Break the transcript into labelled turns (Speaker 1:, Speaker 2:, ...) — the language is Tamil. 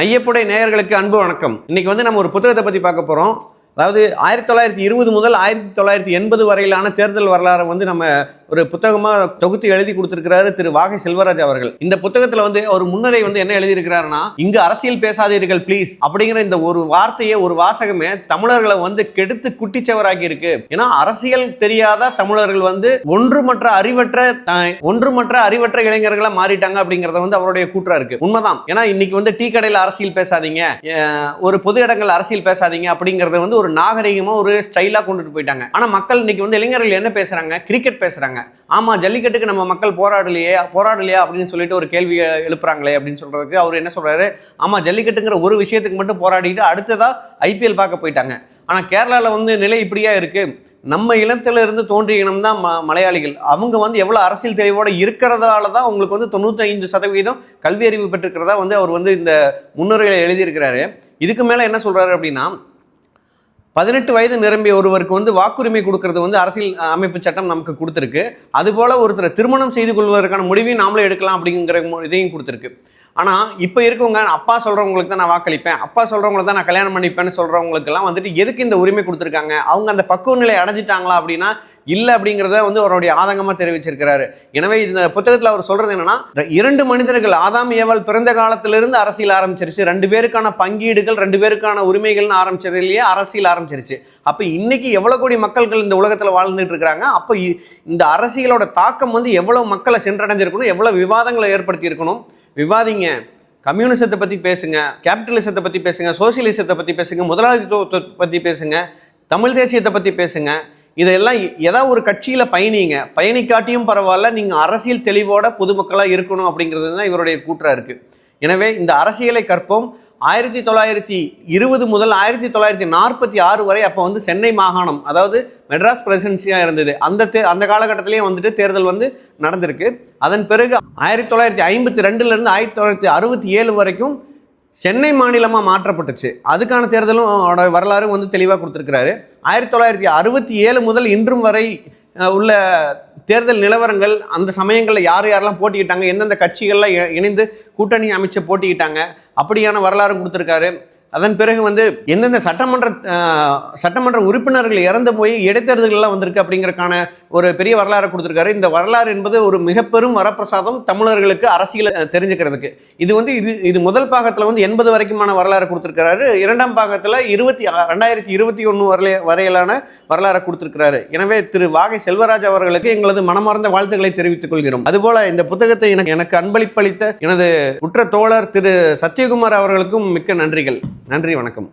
Speaker 1: நையப்புடை நேயர்களுக்கு அன்பு வணக்கம். இன்னைக்கு வந்து நம்ம ஒரு புத்தகத்தை பற்றி பார்க்க போகிறோம் அதாவது ஆயிரத்தி தொள்ளாயிரத்தி இருபது முதல் ஆயிரத்தி தொள்ளாயிரத்தி எண்பது வரையிலான தேர்தல் வரலாறை வந்து நம்ம ஒரு புத்தகமாக தொகுத்து எழுதி கொடுத்துருக்கிறாரு திரு வாகை செல்வராஜ் அவர்கள். இந்த புத்தகத்தில் வந்து ஒரு முன்னரை வந்து என்ன எழுதியிருக்கிறாருன்னா இங்கு அரசியல் பேசாதீர்கள் ப்ளீஸ் அப்படிங்கிற இந்த ஒரு வார்த்தையை ஒரு வாசகமே தமிழர்களை வந்து கெடுத்து குட்டிச்சவராக்கி இருக்கு ஏன்னா அரசியல் தெரியாத தமிழர்கள் வந்து ஒன்றுமற்ற அறிவற்ற ஒன்றுமற்ற அறிவற்ற இளைஞர்களாக மாறிட்டாங்க அப்படிங்கிறத வந்து அவருடைய கூற்றா இருக்கு. உண்மைதான். ஏன்னா இன்னைக்கு வந்து டீ கடையில் அரசியல் பேசாதீங்க ஒரு பொது இடங்கள் அரசியல் பேசாதீங்க அப்படிங்கிறத வந்து ஒரு நாகரிகமா ஒரு ஸ்டைலாக கொண்டுட்டு போயிட்டாங்க. ஆனால் மக்கள் இன்னைக்கு வந்து இளைஞர்கள் என்ன பேசுகிறாங்க கிரிக்கெட் பேசுகிறாங்க ஆமாம் ஜல்லிக்கட்டுக்கு நம்ம மக்கள் போராடலையே போராடலையா அப்படின்னு சொல்லிட்டு ஒரு கேள்வி எழுப்புறாங்களே அப்படின்னு சொல்கிறதுக்கு அவர் என்ன சொல்கிறாரு ஆமாம் ஜல்லிக்கட்டுங்கிற ஒரு விஷயத்துக்கு மட்டும் போராடிட்டு அடுத்ததாக ஐபிஎல் பார்க்க போயிட்டாங்க. ஆனால் கேரளாவில் வந்து நிலை இப்படியா இருக்குது நம்ம இனத்துல இருந்து தோன்றிய இனம் தான் ம மலையாளிகள். அவங்க வந்து எவ்வளோ அரசியல் தெளிவோடு இருக்கிறதால தான் உங்களுக்கு வந்து தொண்ணூத்தைந்து சதவீதம் கல்வி அறிவு பெற்றிருக்கிறதா வந்து அவர் வந்து இந்த முன்னுரையில் எழுதியிருக்கிறாரு. இதுக்கு மேலே என்ன சொல்கிறாரு அப்படின்னா பதினெட்டு வயது நிரம்பிய ஒருவருக்கு வந்து வாக்குரிமை கொடுக்கறது வந்து அரசியல் அமைப்பு சட்டம் நமக்கு கொடுத்துருக்கு. அதுபோல் ஒருத்தர் திருமணம் செய்து கொள்வதற்கான முடிவையும் நாமளே எடுக்கலாம் அப்படிங்கிற இதையும் கொடுத்துருக்கு. ஆனால் இப்போ இருக்கவங்க அப்பா சொல்கிறவங்களுக்கு தான் நான் வாக்களிப்பேன். அப்பா சொல்கிறவங்களுக்கு தான் நான் கல்யாணம் பண்ணிப்பேன்னு சொல்கிறவங்களுக்கெல்லாம் வந்துட்டு எதுக்கு இந்த உரிமை கொடுத்துருக்காங்க? அவங்க அந்த பக்குவ நிலை அடைஞ்சிட்டாங்களா அப்படின்னா இல்லை அப்படிங்கிறத வந்து அவருடைய ஆதங்கமாக தெரிவிச்சிருக்கிறாரு. எனவே இந்த புத்தகத்தில் அவர் சொல்கிறது என்னன்னா இரண்டு மனிதர்கள் ஆதாம் ஏவல் பிறந்த காலத்திலிருந்து அரசியல் ஆரம்பிச்சிருச்சு. ரெண்டு பேருக்கான பங்கீடுகள் ரெண்டு பேருக்கான உரிமைகள்னு ஆரம்பிச்சதுலேயே அரசியல் ஆரம்பிச்சிருச்சு. அப்போ இன்னைக்கு எவ்வளோ கோடி மக்கள்கள் இந்த உலகத்தில் வாழ்ந்துட்டு இருக்கிறாங்க? அப்போ இந்த அரசியலோட தாக்கம் வந்து எவ்வளோ மக்களை சென்றடைஞ்சிருக்கணும்? எவ்வளோ விவாதங்களை ஏற்படுத்தி இருக்கணும் விவாதிங்க. கம்யூனிசத்தை பற்றி பேசுங்க கேபிட்டலிசத்தை பற்றி பேசுங்க சோசியலிசத்தை பற்றி பேசுங்க முதலாளித்துவத்தை பற்றி பேசுங்க தமிழ் தேசியத்தை பற்றி பேசுங்க. இதெல்லாம் எ- ஏதாவது ஒரு கட்சியில் பயணிங்க. பயணிக்காட்டியும் பரவாயில்ல நீங்கள் அரசியல் தெளிவோட பொதுமக்களாக இருக்கணும் அப்படிங்கிறது தான் இவருடைய கூற்றாக இருக்குது எனவே இந்த அரசியலை கற்போம். ஆயிரத்தி தொள்ளாயிரத்தி இருபது முதல் ஆயிரத்தி தொள்ளாயிரத்தி நாற்பத்தி ஆறு வரை அப்போ வந்து சென்னை மாகாணம் அதாவது மெட்ராஸ் பிரசிடென்சியாக இருந்தது. அந்த தே அந்த காலகட்டத்திலேயும் வந்துட்டு தேர்தல் வந்து நடந்திருக்கு. அதன் பிறகு ஆயிரத்தி தொள்ளாயிரத்தி ஐம்பத்தி ரெண்டுலேருந்து ஆயிரத்தி தொள்ளாயிரத்தி அறுபத்தி ஏழு வரைக்கும் சென்னை மாநிலமாக மாற்றப்பட்டுச்சு. அதுக்கான தேர்தலும் வரலாறு வந்து தெளிவாக கொடுத்துருக்கிறாரு. ஆயிரத்தி தொள்ளாயிரத்தி அறுபத்தி ஏழு முதல் இன்றும் வரை உள்ள தேர்தல் நிலவரங்கள் அந்த சமயங்களில் யார் யாரெல்லாம் போட்டிக்கிட்டாங்க எந்தெந்த கட்சிகள்லாம் இ- இணைந்து கூட்டணி அமைச்சு போட்டிக்கிட்டாங்க அப்படியான வரலாறு கொடுத்துருக்காரு. அதன் பிறகு வந்து எந்தெந்த சட்டமன்ற சட்டமன்ற உறுப்பினர்கள் இறந்து போய் இடைத்தேர்தல்கள்லாம் வந்திருக்கு அப்படிங்கிறக்கான ஒரு பெரிய வரலாறு கொடுத்துருக்காரு. இந்த வரலாறு என்பது ஒரு மிக பெரும் வரப்பிரசாதம் தமிழர்களுக்கு அரசியல் தெரிஞ்சுக்கிறதுக்கு. இது வந்து இது இது முதல் பாகத்தில் வந்து எண்பது வரைக்குமான வரலாறு கொடுத்துருக்காரு இரண்டாம் பாகத்தில் இருபத்தி ரெண்டாயிரத்தி இருபத்தி ஒன்று வரைய வரையிலான வரலாறு கொடுத்துருக்கிறாரு. எனவே திரு வாகை செல்வராஜ் அவர்களுக்கு எங்களது மனமார்ந்த வாழ்த்துக்களை தெரிவித்துக் கொள்கிறோம். அதுபோல இந்த புத்தகத்தை எனக்கு எனக்கு அன்பளிப்பளித்த எனது உற்ற தோழர் திரு சத்யகுமார் அவர்களுக்கும் மிக்க நன்றிகள். நன்றி வணக்கம்.